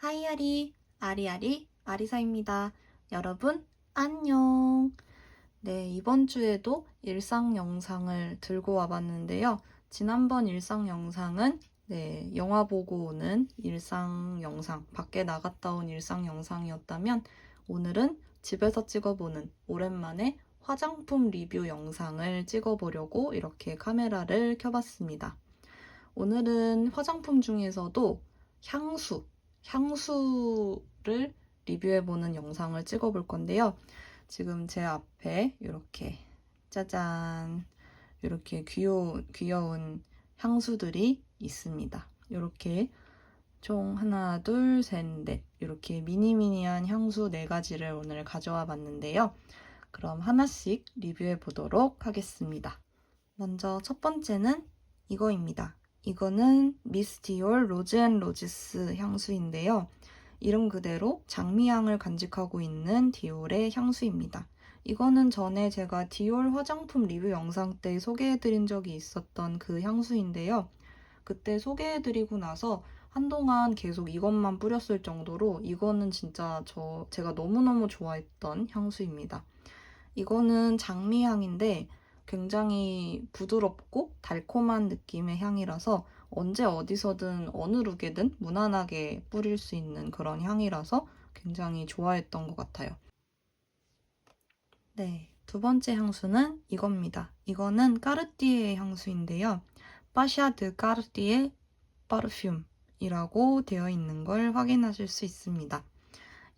하이아리, 아리아리, 아리사입니다. 여러분, 안녕. 네, 이번 주에도 일상 영상을 들고 와봤는데요. 지난번 일상 영상은 네, 영화 보고 오는 일상 영상, 밖에 나갔다 온 일상 영상이었다면 오늘은 집에서 찍어보는 오랜만에 화장품 리뷰 영상을 찍어보려고 이렇게 카메라를 켜봤습니다. 오늘은 화장품 중에서도 향수, 향수를 리뷰해보는 영상을 찍어볼 건데요. 지금 제 앞에 이렇게 짜잔 이렇게 귀여운, 귀여운 향수들이 있습니다. 이렇게 총 하나, 둘, 셋, 넷 이렇게 미니미니한 향수 네 가지를 오늘 가져와 봤는데요. 그럼 하나씩 리뷰해 보도록 하겠습니다. 먼저 첫 번째는 이거입니다. 이거는 미스 디올 로즈앤로지스 향수인데요. 이름 그대로 장미향을 간직하고 있는 디올의 향수입니다. 이거는 전에 제가 디올 화장품 리뷰 영상 때 소개해드린 적이 있었던 그 향수인데요. 그때 소개해드리고 나서 한동안 계속 이것만 뿌렸을 정도로 이거는 진짜 저 제가 너무너무 좋아했던 향수입니다. 이거는 장미향인데 굉장히 부드럽고 달콤한 느낌의 향이라서 언제 어디서든 어느 룩에든 무난하게 뿌릴 수 있는 그런 향이라서 굉장히 좋아했던 것 같아요. 네, 두 번째 향수는 이겁니다. 이거는 까르띠에 향수인데요. 파샤 드 까르띠에 파르퓸이라고 되어 있는 걸 확인하실 수 있습니다.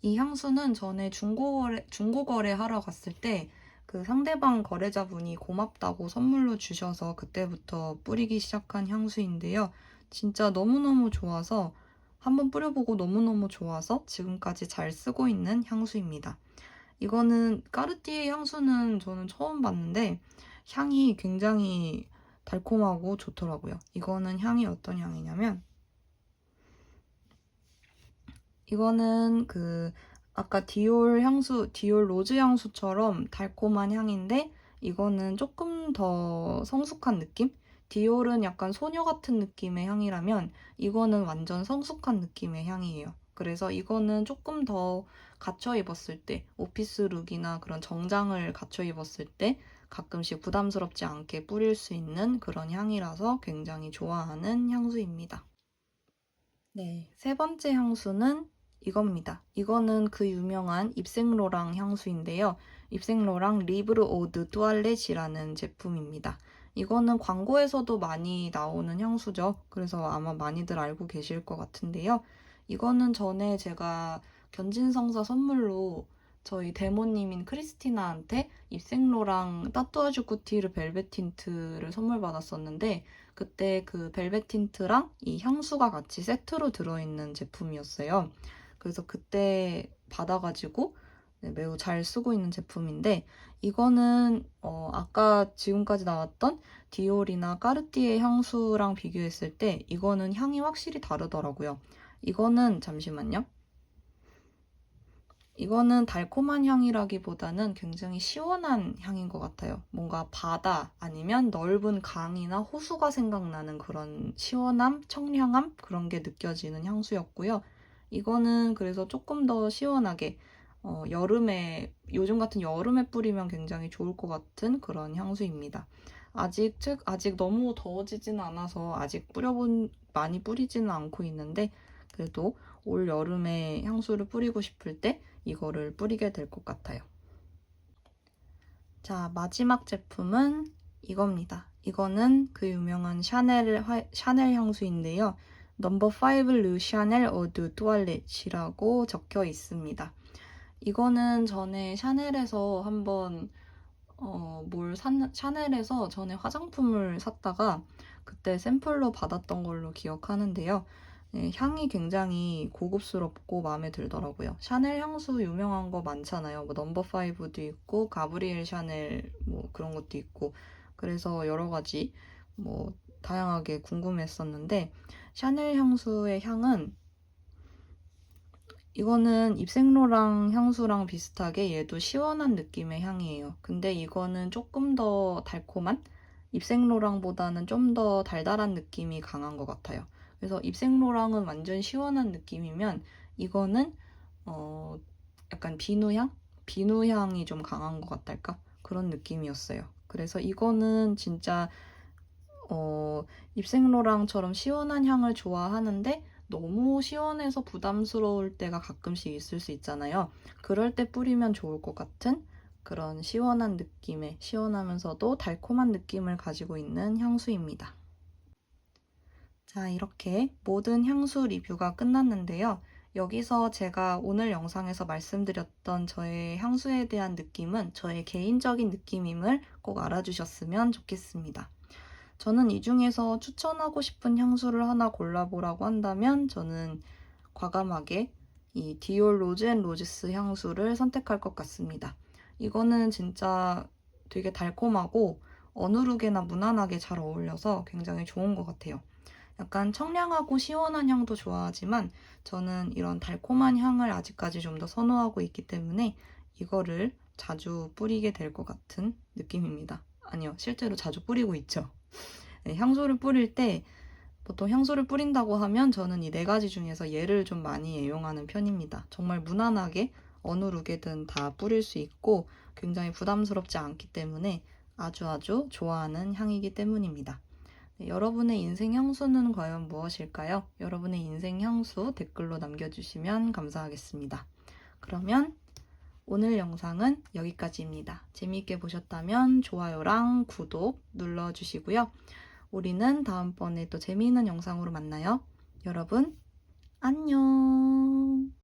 이 향수는 전에 중고거래, 중고거래 하러 갔을 때 그 상대방 거래자분이 고맙다고 선물로 주셔서 그때부터 뿌리기 시작한 향수인데요. 진짜 너무너무 좋아서 한번 뿌려보고 너무너무 좋아서 지금까지 잘 쓰고 있는 향수입니다. 이거는 까르띠에 향수는 저는 처음 봤는데 향이 굉장히 달콤하고 좋더라고요. 이거는 향이 어떤 향이냐면 이거는 그 아까 디올 향수, 디올 로즈 향수처럼 달콤한 향인데 이거는 조금 더 성숙한 느낌? 디올은 약간 소녀 같은 느낌의 향이라면 이거는 완전 성숙한 느낌의 향이에요. 그래서 이거는 조금 더 갖춰 입었을 때, 오피스 룩이나 그런 정장을 갖춰 입었을 때 가끔씩 부담스럽지 않게 뿌릴 수 있는 그런 향이라서 굉장히 좋아하는 향수입니다. 네, 세 번째 향수는 이겁니다. 이거는 그 유명한 입생로랑 향수인데요. 입생로랑 리브르 오드 뚜알렛이라는 제품입니다. 이거는 광고에서도 많이 나오는 향수죠. 그래서 아마 많이들 알고 계실 것 같은데요. 이거는 전에 제가 견진성사 선물로 저희 데모님인 크리스티나한테 입생로랑 따뚜아주 쿠티르 벨벳 틴트를 선물 받았었는데 그때 그 벨벳 틴트랑 이 향수가 같이 세트로 들어있는 제품이었어요. 그래서 그때 받아가지고 네, 매우 잘 쓰고 있는 제품인데 이거는 어, 아까 지금까지 나왔던 디올이나 까르띠에 향수랑 비교했을 때 이거는 향이 확실히 다르더라고요. 이거는 잠시만요. 이거는 달콤한 향이라기보다는 굉장히 시원한 향인 것 같아요. 뭔가 바다 아니면 넓은 강이나 호수가 생각나는 그런 시원함, 청량함 그런 게 느껴지는 향수였고요. 이거는 그래서 조금 더 시원하게 어, 여름에 요즘 같은 여름에 뿌리면 굉장히 좋을 것 같은 그런 향수입니다. 아직 즉 아직 너무 더워지진 않아서 아직 뿌려본 많이 뿌리지는 않고 있는데 그래도 올 여름에 향수를 뿌리고 싶을 때 이거를 뿌리게 될 것 같아요. 자 마지막 제품은 이겁니다. 이거는 그 유명한 샤넬 화, 샤넬 향수인데요. 넘버 5 르 샤넬 어드 뚜알렛이라고 적혀 있습니다. 이거는 전에 샤넬에서 한번 어, 뭘 산, 샤넬에서 전에 화장품을 샀다가 그때 샘플로 받았던 걸로 기억하는데요. 네, 향이 굉장히 고급스럽고 마음에 들더라고요. 샤넬 향수 유명한 거 많잖아요. 뭐 넘버 5도 있고 가브리엘 샤넬 뭐 그런 것도 있고 그래서 여러 가지 뭐 다양하게 궁금했었는데 샤넬 향수의 향은 이거는 입생로랑 향수랑 비슷하게 얘도 시원한 느낌의 향이에요. 근데 이거는 조금 더 달콤한 입생로랑보다는 좀 더 달달한 느낌이 강한 것 같아요. 그래서 입생로랑은 완전 시원한 느낌이면 이거는 어 약간 비누향? 비누향이 좀 강한 것 같달까? 그런 느낌이었어요. 그래서 이거는 진짜 어 입생로랑처럼 시원한 향을 좋아하는데 너무 시원해서 부담스러울 때가 가끔씩 있을 수 있잖아요. 그럴 때 뿌리면 좋을 것 같은 그런 시원한 느낌의 시원하면서도 달콤한 느낌을 가지고 있는 향수입니다. 자, 이렇게 모든 향수 리뷰가 끝났는데요. 여기서 제가 오늘 영상에서 말씀드렸던 저의 향수에 대한 느낌은 저의 개인적인 느낌임을 꼭 알아주셨으면 좋겠습니다. 저는 이 중에서 추천하고 싶은 향수를 하나 골라보라고 한다면 저는 과감하게 이 디올 로즈 앤 로지스 향수를 선택할 것 같습니다. 이거는 진짜 되게 달콤하고 어느 룩에나 무난하게 잘 어울려서 굉장히 좋은 것 같아요. 약간 청량하고 시원한 향도 좋아하지만 저는 이런 달콤한 향을 아직까지 좀 더 선호하고 있기 때문에 이거를 자주 뿌리게 될 것 같은 느낌입니다. 아니요, 실제로 자주 뿌리고 있죠. 네, 향수를 뿌릴 때 보통 향수를 뿌린다고 하면 저는 이 네 가지 중에서 얘를 좀 많이 애용하는 편입니다. 정말 무난하게 어느 룩에든 다 뿌릴 수 있고 굉장히 부담스럽지 않기 때문에 아주 아주 좋아하는 향이기 때문입니다. 네, 여러분의 인생 향수는 과연 무엇일까요? 여러분의 인생 향수 댓글로 남겨주시면 감사하겠습니다. 그러면 오늘 영상은 여기까지입니다. 재미있게 보셨다면 좋아요랑 구독 눌러주시고요. 우리는 다음번에 또 재미있는 영상으로 만나요. 여러분, 안녕!